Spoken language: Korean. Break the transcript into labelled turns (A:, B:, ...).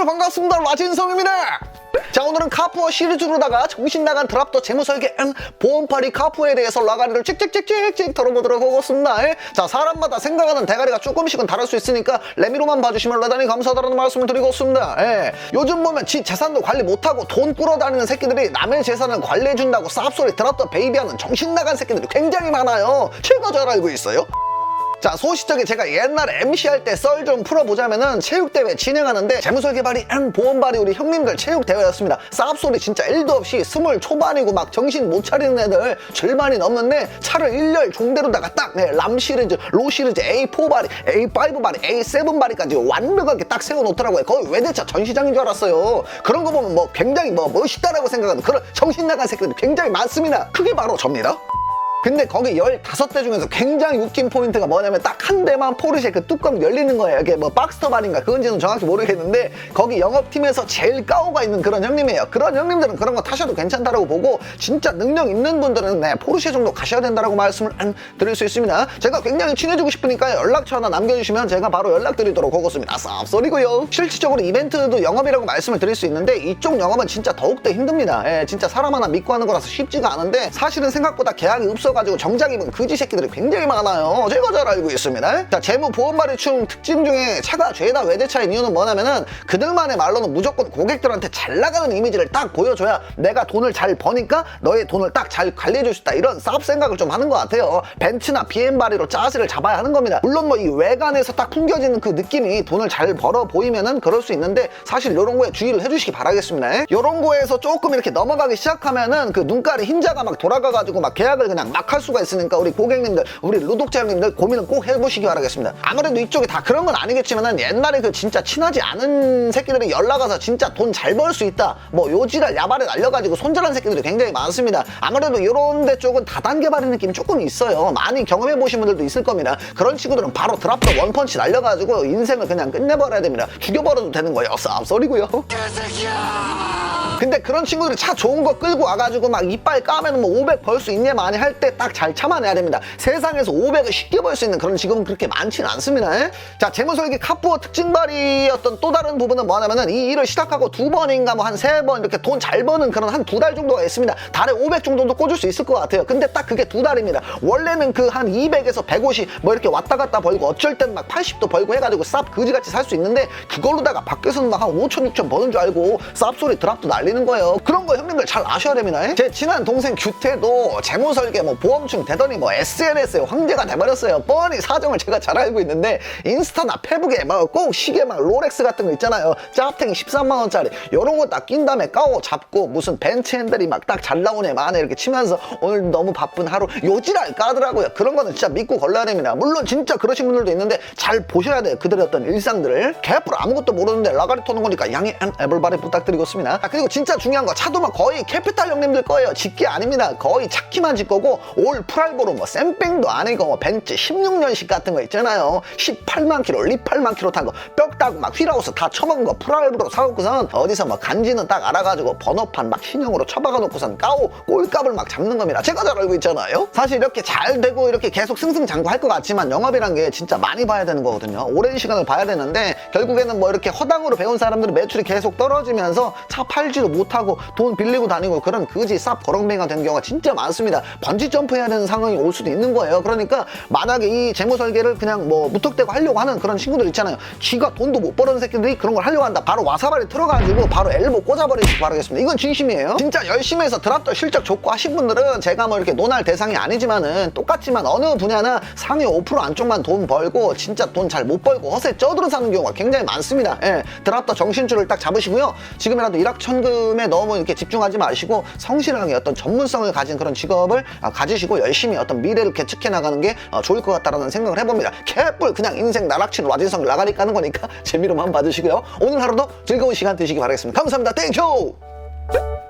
A: 여러분들 반갑습니다 라진성입니다 자 오늘은 카푸어 시리즈로다가 정신 나간 드랍더 재무설계 응, 보험팔이 카푸어에 대해서 라가리를 찍찍찍찍찍 털어보도록 하겠습니다 예? 자 사람마다 생각하는 대가리가 조금씩은 다를 수 있으니까 레미로만 봐주시면 대단히 감사하다는 말씀을 드리고 있습니다 예. 요즘 보면 지 재산도 관리 못하고 돈 끌어다니는 새끼들이 남의 재산을 관리해준다고 쌉소리 드랍더 베이비하는 정신 나간 새끼들이 굉장히 많아요 제가 잘 알고 있어요 자 소시적에 제가 옛날에 MC 할 때 썰 좀 풀어보자면은 체육대회 진행하는데 재무설계발이 한 보험발이 우리 형님들 체육대회였습니다. 쌉소리 진짜 1도 없이 스물 초반이고 막 정신 못 차리는 애들 절반이 넘는데 차를 일렬 종대로다가 딱 네, 람 시리즈, 로 시리즈, A4 발이, A5 발이, A7 발이까지 완벽하게 딱 세워놓더라고요. 거의 외제차 전시장인 줄 알았어요. 그런 거 보면 뭐 굉장히 뭐 멋있다라고 생각하는 그런 정신 나간 새끼들이 굉장히 많습니다. 그게 바로 접니다 근데 거기 15대 중에서 굉장히 웃긴 포인트가 뭐냐면 딱 한 대만 포르쉐 그 뚜껑 열리는 거예요. 이게 뭐 박스터반인가 그건지는 정확히 모르겠는데 거기 영업팀에서 제일 까오가 있는 그런 형님이에요. 그런 형님들은 그런 거 타셔도 괜찮다라고 보고 진짜 능력 있는 분들은 네, 포르쉐 정도 가셔야 된다라고 말씀을 안 드릴 수 있습니다. 제가 굉장히 친해지고 싶으니까 연락처 하나 남겨주시면 제가 바로 연락드리도록 하겠습니다. 쌉소리고요. 실질적으로 이벤트도 영업이라고 말씀을 드릴 수 있는데 이쪽 영업은 진짜 더욱더 힘듭니다. 예, 진짜 사람 하나 믿고 하는 거라서 쉽지가 않은데 사실은 생각보다 계약이 없어 가지고 정작 입은 그지 새끼들이 굉장히 많아요. 제가 잘 알고 있습니다. 자, 재무 보험발이충 특징 중에 차가 죄다 외제차인 이유는 뭐냐면은 그들만의 말로는 무조건 고객들한테 잘 나가는 이미지를 딱 보여줘야 내가 돈을 잘 버니까 너의 돈을 딱 잘 관리해줄 수 있다. 이런 사업 생각을 좀 하는 것 같아요. 벤츠나 BM발이로 짜스를 잡아야 하는 겁니다. 물론 뭐 이 외관에서 딱 풍겨지는 그 느낌이 돈을 잘 벌어 보이면은 그럴 수 있는데 사실 이런 거에 주의를 해주시기 바라겠습니다. 이런 거에서 조금 이렇게 넘어가기 시작하면은 그 눈깔이 흰자가 막 돌아가가지고 막 계약을 그냥 막할 수가 있으니까 우리 고객님들, 우리 루독자님들 고민은 꼭 해보시기 바라겠습니다. 아무래도 이쪽이 다 그런 건 아니겠지만은 옛날에 그 진짜 친하지 않은 새끼들이 연락 와서 진짜 돈 잘 벌 수 있다. 뭐 요지랄 야발에 날려가지고 손절한 새끼들이 굉장히 많습니다. 아무래도 이런 데 쪽은 다단계 발의 느낌이 조금 있어요. 많이 경험해 보신 분들도 있을 겁니다. 그런 친구들은 바로 드랍더 원펀치 날려가지고 인생을 그냥 끝내버려야 됩니다. 죽여버려도 되는 거예요. 쌉소리고요. 근데 그런 친구들이 차 좋은 거 끌고 와가지고 막 이빨 까면 뭐 500 벌 수 있냐 많이 할 때 딱 잘 참아내야 됩니다. 세상에서 500을 쉽게 벌 수 있는 그런 직업은 그렇게 많지는 않습니다. 에? 자, 재무설계 카푸어 특징발이었던 또 다른 부분은 뭐냐면은 이 일을 시작하고 두 번인가 뭐 한 세 번 이렇게 돈 잘 버는 그런 한 두 달 정도가 있습니다. 달에 500 정도도 꽂을 수 있을 것 같아요. 근데 딱 그게 두 달입니다. 원래는 그 한 200에서 150 뭐 이렇게 왔다 갔다 벌고 어쩔 땐 막 80도 벌고 해가지고 쌉 그지같이 살 수 있는데 그걸로다가 밖에서는 막 한 5천 6천 버는 줄 알고 쌉 소리 드랍도 날리 는 거예요. 그런 거 형님들 잘 아셔야 됩니다. 에? 제 친한 동생 규태도 재무설계 뭐 보험충 되더니 뭐 SNS의 황제가 돼버렸어요. 뻔히 사정을 제가 잘 알고 있는데 인스타나 페북에 막 꼭 시계 막 롤렉스 같은 거 있잖아요. 짭탱이 13만 원짜리 이런 거 딱 낀 다음에 까오 잡고 무슨 벤츠 핸들이 막 딱 잘 나오네 만에 이렇게 치면서 오늘 너무 바쁜 하루 요지랄 까더라고요. 그런 거는 진짜 믿고 걸러야 됩니다. 물론 진짜 그러신 분들도 있는데 잘 보셔야 돼요. 그들의 어떤 일상들을 개뿔 아무것도 모르는데 라가리 터는 거니까 양해 앤 애블바리 부탁드리겠습니다. 아, 그리고 진짜 중요한 거 차도 막 거의 캐피탈 형님들 거예요. 짓기 아닙니다. 거의 차키만 짓 거고 올 프랄보로 뭐 쌤뺑도 아니고 뭐 벤츠 16년식 같은 거 있잖아요. 18만 킬로, 18만 킬로 탄 거, 뼈 따고 막 휠하우스 다 처먹은 거 프랄보로 사놓고선 어디서 뭐 간지는 딱 알아가지고 번호판 막 신형으로 처박아 놓고선 까오 꼴값을 막 잡는 겁니다. 제가 잘 알고 있잖아요. 사실 이렇게 잘 되고 이렇게 계속 승승장구할 것 같지만 영업이란 게 진짜 많이 봐야 되는 거거든요. 오랜 시간을 봐야 되는데 결국에는 뭐 이렇게 허당으로 배운 사람들은 매출이 계속 떨어지면서 차 팔지도 못하고 돈 빌리고 다니고 그런 그지 쌉 거렁뱅이가 되는 경우가 진짜 많습니다. 번지 점프해야 되는 상황이 올 수도 있는 거예요. 그러니까 만약에 이 재무 설계를 그냥 뭐 무턱대고 하려고 하는 그런 친구들 있잖아요. 쥐가 돈도 못 버는 새끼들이 그런 걸 하려고 한다. 바로 와사발에 들어가지고 바로 엘보 꽂아버리시기 바라겠습니다. 이건 진심이에요. 진짜 열심히 해서 드랍도 실적 좋고 하신 분들은 제가 뭐 이렇게 논할 대상이 아니지만은 똑같지만 어느 분야나 상위 5% 안쪽만 돈 벌고 진짜 돈 잘 못 벌고 허세 쪄들어 사는 경우가 굉장히 많습니다. 예, 드랍도 정신줄을 딱 잡으시고요. 지금이라도 일확천금 에 너무 이렇게 집중하지 마시고 성실하게 어떤 전문성을 가진 그런 직업을 아, 가지시고 열심히 어떤 미래를 개척해 나가는 게 어, 좋을 것 같다라는 생각을 해봅니다. 개뿔 그냥 인생 나락치로 와진성 나가리 까는 거니까 재미로만 봐주시고요. 오늘 하루도 즐거운 시간 되시기 바라겠습니다. 감사합니다. 땡큐!